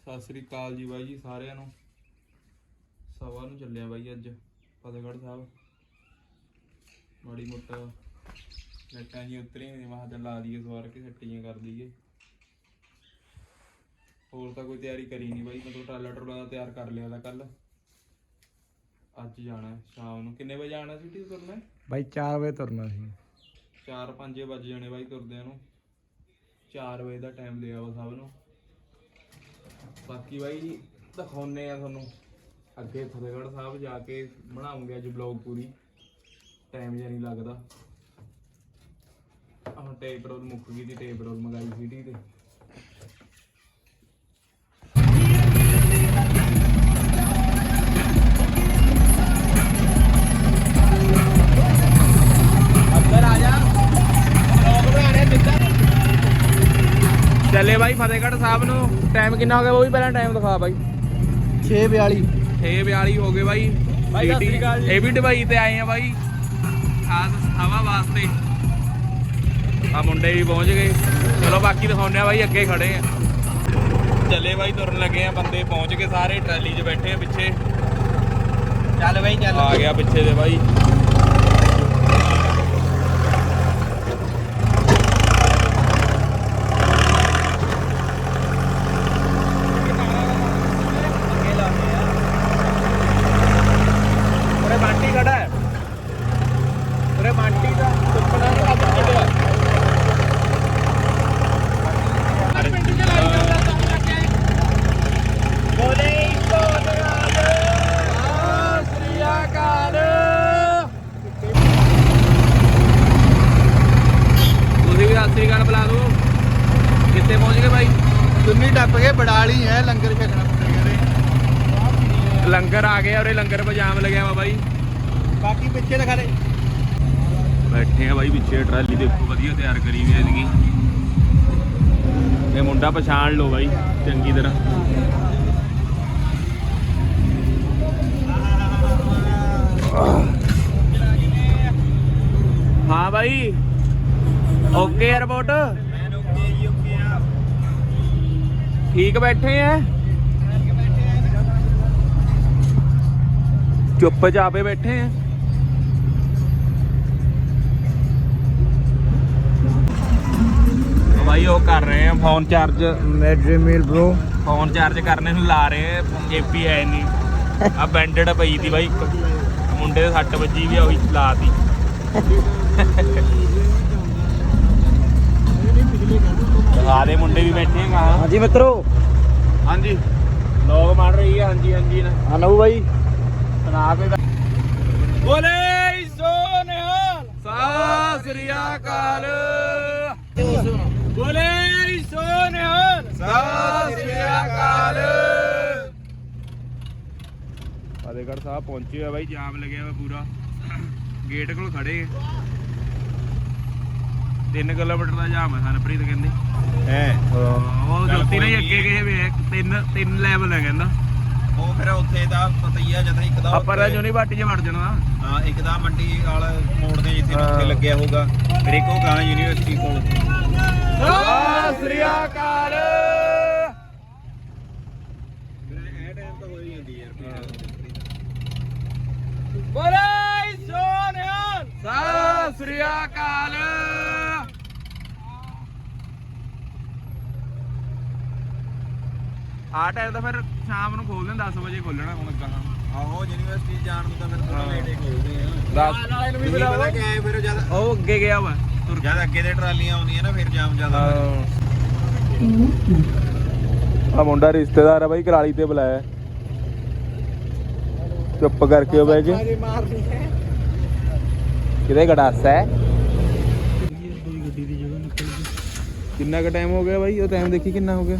ਸਤਿ ਸ੍ਰੀ ਅਕਾਲ ਜੀ ਬਾਈ ਜੀ ਸਾਰਿਆਂ ਨੂੰ। ਸਭਾ ਨੂੰ ਚੱਲਿਆ ਬਾਈ ਅੱਜ ਫਤਿਹਗੜ੍ਹ ਸਾਹਿਬ। ਮਾੜੀ ਮੋਟਾ ਲੱਟਾਂ ਜੀ ਉਤਰੀਆਂ ਨੇ ਮਹਾਂ ਚੱਲ ਲਾ ਦਈਏ ਸਵਾਰ ਕੇ ਛੱਟੀਆਂ ਕਰ ਦਈਏ। ਹੋਰ ਤਾਂ ਕੋਈ ਤਿਆਰੀ ਕਰੀ ਨਹੀਂ ਬਾਈ ਮਤਲਬ ਟਰਾਲਾ ਟਰੂਲਾ ਦਾ ਤਿਆਰ ਕਰ ਲਿਆ ਦਾ ਕੱਲ ਅੱਜ ਜਾਣਾ ਸ਼ਾਮ ਨੂੰ। ਕਿੰਨੇ ਵਜੇ ਜਾਣਾ ਸਿਟੀ ਤੋਂ ਤੁਰਨਾ ਬਾਈ 4 ਵਜੇ ਤੁਰਨਾ ਸੀ। 4-5 ਵਜੇ ਜਾਣੇ ਬਾਈ ਤੁਰਦਿਆਂ ਨੂੰ। 4 ਵਜੇ ਦਾ ਟਾਈਮ ਲਿਆ ਵਾ ਸਭ ਨੂੰ। ਬਾਕੀ ਬਾਈ ਦਿਖਾਉਨੇ ਆ ਤੁਹਾਨੂੰ। ਅੱਗੇ ਫਤਿਹਗੜ੍ਹ ਸਾਹਿਬ ਜਾ ਕੇ ਬਣਾਉਂਗੇ ਅੱਜ ਬਲੌਗ ਪੂਰੀ। ਟਾਈਮ ਜਿਹਾ ਨਹੀਂ ਲੱਗਦਾ। ਹੁਣ ਟੇਪ ਰੋਲ ਮੁੱਕ ਗਈ ਦੀ ਟੇਪ ਰੋਲ ਮੰਗਾਈ ਸਿਟੀ ਤੇ। ਫਤਿਹਗੜ੍ਹ ਸਾਹਿਬ ਨੂੰ। ਟਾਈਮ ਕਿੰਨਾ ਹੋ ਗਿਆ? ਉਹ ਵੀ ਪਹਿਲਾਂ ਟਾਈਮ ਦਿਖਾ ਬਾਈ। 642 642 ਹੋ ਗਏ ਬਾਈ। ਬਾਈ ਸਤਿ ਸ੍ਰੀ ਅਕਾਲ ਜੀ। ਇਹ ਵੀ ਦੁਬਈ ਤੇ ਆਏ ਆ ਬਾਈ। ਖਾਸ ਹਵਾ ਵਾਸਤੇ। ਆ ਮੁੰਡੇ ਵੀ ਪਹੁੰਚ ਗਏ। ਚਲੋ ਬਾਕੀ ਦਿਖਾਉਂਦੇ ਆ ਬਾਈ ਅੱਗੇ ਖੜੇ ਆ। ਚੱਲੇ ਬਾਈ ਤੁਰਨ ਲੱਗੇ ਆ ਬੰਦੇ। ਪਹੁੰਚ ਗਏ ਸਾਰੇ ਟਰਾਲੀ 'ਚ ਬੈਠੇ ਆ ਪਿੱਛੇ। ਚੱਲ ਬਾਈ ਚੱਲ। ਆ ਗਿਆ ਪਿੱਛੇ ਦੇ ਬਾਈ ਉਰੇ ਬਾਂਟੀ ਖੜਾ ਹੈ ਉਰੇ ਬਾਂਟੀ ਦਾ ਸੁਪਨਾ ਨਹੀਂ ਕੰਮ ਚੱਲਿਆ ਬੋਲੇ ਸੋਨਿਆਲ ਸ੍ਰੀ ਅਕਾਲ ਤੁਸੀਂ ਵੀ ਸਤਿ ਸ੍ਰੀ ਅਕਾਲ ਬੁਲਾ ਦਿਓ ਕਿੱਥੇ ਪਹੁੰਚ ਗਏ ਤੁੰਨੀ ਟੱਪ ਕੇ ਬੜਾਲੀ ਹੈ ਲੰਗਰ ਛਕਣਾ ਪੁੱਤਰ ਲੰਗਰ ਆ ਗਿਆ ਉਰੇ ਲੰਗਰ ਪਜਾਮ ਲੱਗਿਆ ਵਾ ਬਾਈ। ਬਾਕੀ ਪਿੱਛੇ ਦਿਖਾ ਦੇ। ਬੈਠੇ ਆ ਬਾਈ ਪਿੱਛੇ ਟਰਾਲੀ ਦੇਖੋ ਵਧੀਆ ਤਿਆਰ ਕਰੀ ਹੋਈ ਐ ਇਹ ਮੁੰਡਾ ਪਛਾਣ ਲਓ ਬਾਈ ਚੰਗੀ ਤਰ੍ਹਾਂ। ਹਾਂ ਬਾਈ। ਓਕੇ 에 ਠੀਕ ਬੈਠੇ ਆ? ਚੁੱਪ ਚਾਪੇ ਬੈਠੇ ਆ? ਭਾਈ ਉਹ ਕਰ ਰਹੇ ਆ ਫੋਨ ਚਾਰਜ ਮੈਡਰੀ ਮੀਲ ਬ్రో ਫੋਨ ਚਾਰਜ ਕਰਨੇ ਨੂੰ ਲਾ ਰਹੇ ਆ ਏਪੀ ਹੈ ਨਹੀਂ ਆ ਬੈਂਡਡ ਪਈ ਦੀ ਬਾਈ ਮੁੰਡੇ ਦੇ ਸੱਟ ਵੱਜੀ ਵੀ ਉਹੀ ਲਾਤੀ ਦੇ ਮੁੰਡੇ ਵੀ ਬੈਠੇ ਆ ਹਾਂਜੀ ਮਿੱਤਰੋ। ਹਾਂਜੀ। ਲੋਕ ਮਾਰ ਰਹੀ ਹੈ ਹਾਂਜੀ ਹਾਂਜੀ। ਨਾ ਆਨੂ ਬਾਈ। ਸੁਣਾ ਕੋਈ ਬੋਲੇ ਸੋਨਿਹਾਲ। ਸਤਿ ਸ੍ਰੀ ਅਕਾਲ। ਬੋਲੇ ਸੋਨਿਹਾਲ। ਸਤਿ ਸ੍ਰੀ ਅਕਾਲ। ਫਤਿਹਗੜ੍ਹ ਸਾਹਿਬ ਪਹੁੰਚੇ ਆ ਬਾਈ ਜਾਮ ਲੱਗਿਆ ਵਾ ਪੂਰਾ। ਗੇਟ ਕੋਲ ਖੜੇ ਆ। 3 ਕਿਲੋਮੀਟਰ ਦਾ ਜਾਮ ਹੈ ਹਰਪ੍ਰੀਤ ਕਹਿੰਦੇ। ਹੈ? ਉਹ ਚੱਲ ਜੋਤੀ ਨੇ ਕੋਈ ਅੱਗੇ ਗਏ ਵੇ ਤਿੰਨ ਤਿੰਨ ਲੈਵਲ ਹੈ ਕਹਿੰਦਾ। ਉਹ ਫਿਰ ਉੱਥੇ ਦਾ ਪਤਾ ਹੀ ਆ ਜਦੋਂ ਇੱਕ ਦਾ ਆਪਾਂ ਤਾਂ ਯੂਨੀਵਰਸਿਟੀ 'ਚ ਵੜ ਜਾਣਾ। ਹਾਂ ਇੱਕ ਦਾ ਮੰਡੀ ਵਾਲਾ ਮੋੜ ਦੇ ਜਿੱਥੇ ਉੱਥੇ। ਲੱਗਿਆ ਹੋਊਗਾ। ਫਿਰ ਇੱਕ ਉਹ ਗਾਂ ਯੂਨੀਵਰਸਿਟੀ ਕੋਲ। ਸਤਿ ਸ੍ਰੀ ਅਕਾਲ। ਇਹ ਟਾਈਮ ਤਾਂ ਹੋ ਹੀ ਜਾਂਦੀ ਯਾਰ ਬੋਲੇ ਸੋਨਿਆਲ ਸਤਿ ਸ੍ਰੀ ਅਕਾਲ। ਆ ਟਾਈਮ ਤਾਂ ਫਿਰ ਸ਼ਾਮ ਨੂੰ ਖੋਲਦੇ 10 ਵਜੇ ਖੋਲਣਾ ਹੁਣ ਕਹਾਂ ਆਹੋ ਯੂਨੀਵਰਸਿਟੀ ਜਾਣ ਨੂੰ ਤਾਂ ਫਿਰ ਥੋੜਾ। ਲੇਟ ਹੀ ਖੋਲਦੇ ਆ। 10 ਵਾਲੇ ਨੂੰ ਵੀ ਪਤਾ ਕਿ ਐ ਫਿਰ ਜਦ ਉਹ ਅੱਗੇ ਗਿਆ ਵਾ ਤੁਰ ਜਦ ਅੱਗੇ ਦੇ ਟਰਾਲੀਆਂ ਆਉਂਦੀਆਂ ਨਾ ਫਿਰ ਜਾਮ ਜ਼ਿਆਦਾ ਆ ਮੁੰਡਾ ਰਿਸ਼ਤੇਦਾਰ ਆ ਬਾਈ ਕਰਾਲੀ ਤੇ ਬੁਲਾਇਆ। ਚੁੱਪ ਕਰਕੇ ਉਹ ਬਹਿ ਕੇ ਕਿਤੇ ਗੜਾਸਾ ਹੈ? ਕਿੰਨਾ ਕੁ ਟਾਈਮ ਹੋ ਗਿਆ ਬਾਈ? ਉਹ ਟਾਈਮ ਦੇਖੀ ਕਿੰਨਾ ਹੋ ਗਿਆ?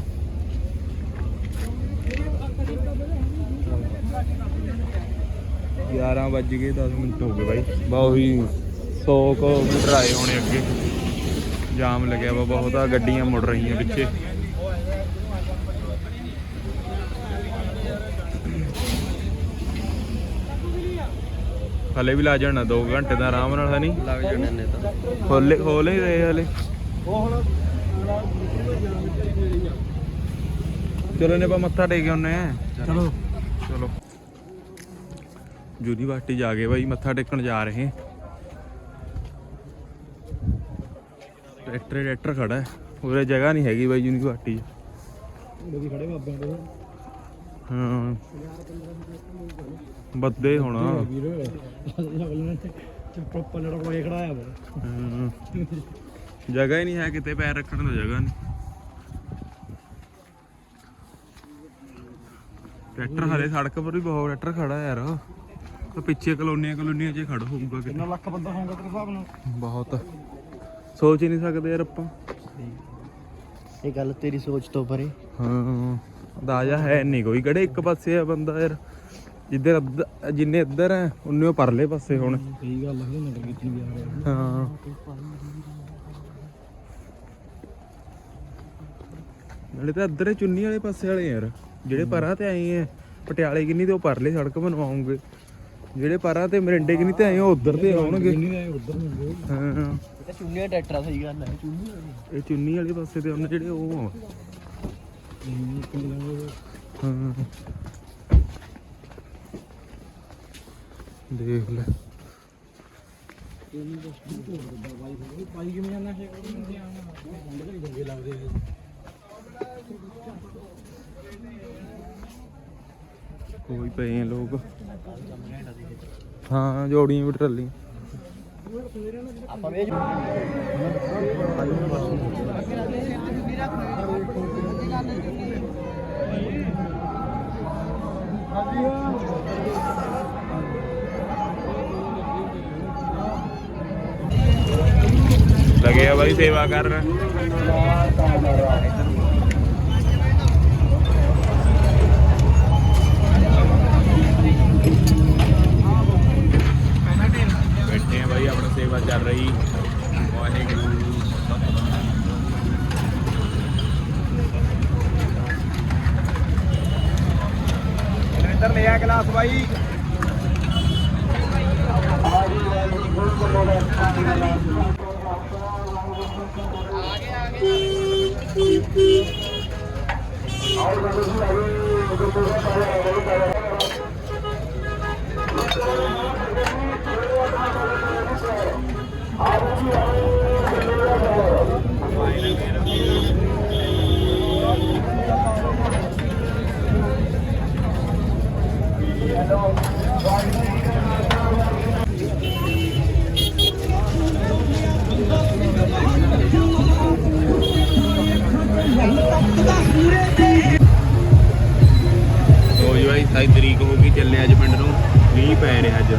ਗਿਆਰਾਂ ਵੱਜ ਗਏ 10 ਮਿੰਟ ਹੋ ਗਏ ਬਾਈ। ਬਾ ਉਹੀ 100 ਕੋ ਹੋਣੇ ਅੱਗੇ। ਜਾਮ ਲੱਗਿਆ ਵਾ ਬਹੁਤ ਆ ਗੱਡੀਆਂ ਮੁੜ ਰਹੀਆਂ ਪਿੱਛੇ। ਹਲੇ ਵੀ ਲਾ ਜਾਣਾ 2 ਘੰਟੇ ਦਾ ਆਰਾਮ ਨਾਲ ਹੈ ਨਹੀਂ ਲੱਗ ਜਾਣੇ ਨੇ ਤਾਂ। ਖੋਲੇ ਖੋਲ ਹੀ ਰਹੇ ਹਲੇ। ਚਲੋ ਨੇ ਪਾ ਮੱਥਾ ਟੇਕ ਆਉਨੇ ਆ। ਚਲੋ। ਚਲੋ। ਯੂਨੀਵਰਸਿਟੀ ਜਾ ਕੇ ਬਾਈ ਮੱਥਾ ਟੇਕਣ ਜਾ ਰਹੇ ਟਰੈਕਟਰ ਟਰੈਕਟਰ ਖੜਾ ਹੈ। ਉਰੇ ਜਗ੍ਹਾ ਨਹੀਂ ਹੈਗੀ ਬਾਈ ਯੂਨੀਵਰਸਿਟੀ 'ਚ। ਖੜੇ ਬਾਬਿਆਂ ਦੇ ਹਾਂ। ਬੱਦੇ ਹੁਣ। ਵੀਰ। ਕੋਲ ਖੜਾਇਆ। ਜਗ੍ਹਾ ਹੀ ਨਹੀਂ ਹੈ ਕਿਤੇ ਪੈਰ ਰੱਖਣ ਨੂੰ ਜਗ੍ਹਾ ਨਹੀਂ। ਟਰੈਕਟਰ ਹਲੇ ਸੜਕ ਪਰ ਵੀ ਬਹੁਤ ਟਰੈਕਟਰ ਖੜਾ ਯਾਰ। ਤੇ ਪਿੱਛੇ ਕਲੋਨੀਆਂ ਕਲੋਨੀਆਂ 'ਚ ਖੜ ਹੋਊਗਾ ਕਿੰਨਾ ਲੱਖ ਬੰਦਾ ਹੋਊਗਾ ਤੇਰੇ ਹਿਸਾਬ ਨਾਲ? ਬਹੁਤ। ਸੋਚ ਹੀ ਨਹੀਂ ਸਕਦੇ ਯਾਰ ਆਪਾਂ। ਇਹ ਗੱਲ ਤੇਰੀ ਸੋਚ ਤੋਂ ਪਰੇ। ਹਾਂ ਅੰਦਾਜ਼ਾ ਹੈ ਨਹੀਂ ਕੋਈ। ਕਿਹੜੇ ਇੱਕ ਪਾਸੇ ਆ ਬੰਦਾ ਯਾਰ? ਜਿੱਧਰ ਜਿੰਨੇ ਇੱਧਰ ਹੈ ਉਨੇ ਉਹ ਪਰਲੇ ਪਾਸੇ ਹੁਣ। ਸਹੀ ਗੱਲ ਹੈ ਨਗਰ ਕੀਤੀ ਜਾ ਰਿਹਾ ਹਾਂ। ਨਾਲੇ ਤਾਂ ਇੱਧਰ ਚੁੰਨੀ ਵਾਲੇ ਪਾਸੇ ਵਾਲੇ ਯਾਰ। ਜਿਹੜੇ ਪਰਾਂ ਤੇ ਆਏ ਆ ਪਟਿਆਲੇ ਕਿੰਨੀ ਤੇ ਉਹ ਪਰਲੇ ਸੜਕ ਬਣਵਾਉਂਗੇ। ਜਿਹੜੇ ਪਰਾਂ ਤੇ ਮਰਿੰਡੇ ਕਿੰਨੀ ਤੇ ਆਏ ਆ, ਉਹ ਉੱਧਰ ਤੇ ਆਉਣਗੇ। ਨਹੀਂ ਆਏ ਉਧਰ ਨੂੰ ਹਾਂ। ਇਹ ਚੁੰਨੀਆਂ ਟਰੈਕਟਰ ਸਹੀ ਗੱਲ ਹੈ ਚੁੰਨੀ ਇਹ ਚੁੰਨੀ ਵਾਲੇ ਪਾਸੇ ਤੇ ਉਹਨੇ ਜਿਹੜੇ ਉਹ ਆ। ਹਾਂ। ਦੇਖ ਲੈ। ਪਾਈ ਕਿਵੇਂ ਜਾਣਾ ਹੈ ਚੰਗੇ ਲੱਗਦੇ ਕੋਈ ਪਏ ਆ ਲੋਕ ਹਾਂ ਜੋੜੀਆਂ ਵੀ ਟਰਾਲੀ ਆਪਾਂ ਵੇਚ ਲਗੇ ਆ ਬਾਈ ਸੇਵਾ ਬਾਈ 27 ਤਰੀਕ ਹੋ ਗਈ ਚੱਲੇ ਅੱਜ ਪਿੰਡ ਨੂੰ। ਮੀਂਹ ਪੈ ਰਿਹਾ ਅੱਜ।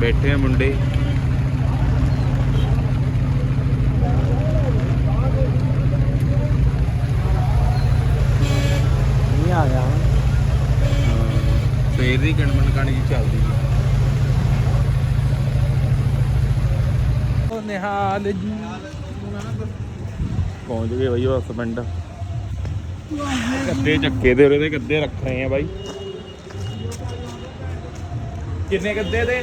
ਬੈਠੇ ਆ ਮੁੰਡੇ। ਨਹੀਂ ਆ ਗਿਆ। ਸਵੇਰ ਦੀ ਕਣਮਣ ਕਣੀ ਚੱਲਦੀ ਹੈ ਨਿਹਾਲ ਜੀ। ਪਹੁੰਚ ਗਏ ਬਾਈ ਬਸ ਪਿੰਡ। ਗੱਦੇ ਚੱਕੇ ਦੇ ਉਹਦੇ ਗੱਦੇ ਰੱਖ ਰਹੇ ਆ ਬਾਈ। ਕਿੰਨੇ ਗੱਦੇ ਦੇ?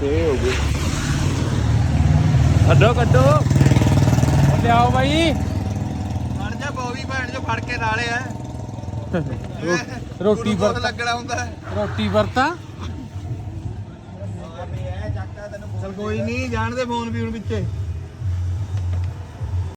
6 ਹੋ ਗਏ। ਕੱਢੋ ਕੱਢੋ। ਉਹ ਲਿਆਓ ਬਾਈ। ਫੜ ਜਾ ਬੋਵੀ ਭੈਣ ਜੋ ਫੜ ਕੇ ਨਾਲੇ ਆ। ਰੋਟੀ ਬਹੁਤ ਲੱਗਣਾ ਹੁੰਦਾ। ਰੋਟੀ ਵਰਤਾ? ਚਲ ਕੋਈ ਨਹੀਂ ਜਾਣ ਦੇ ਫੋਨ ਵੀ ਹੁਣ ਵਿੱਚੇ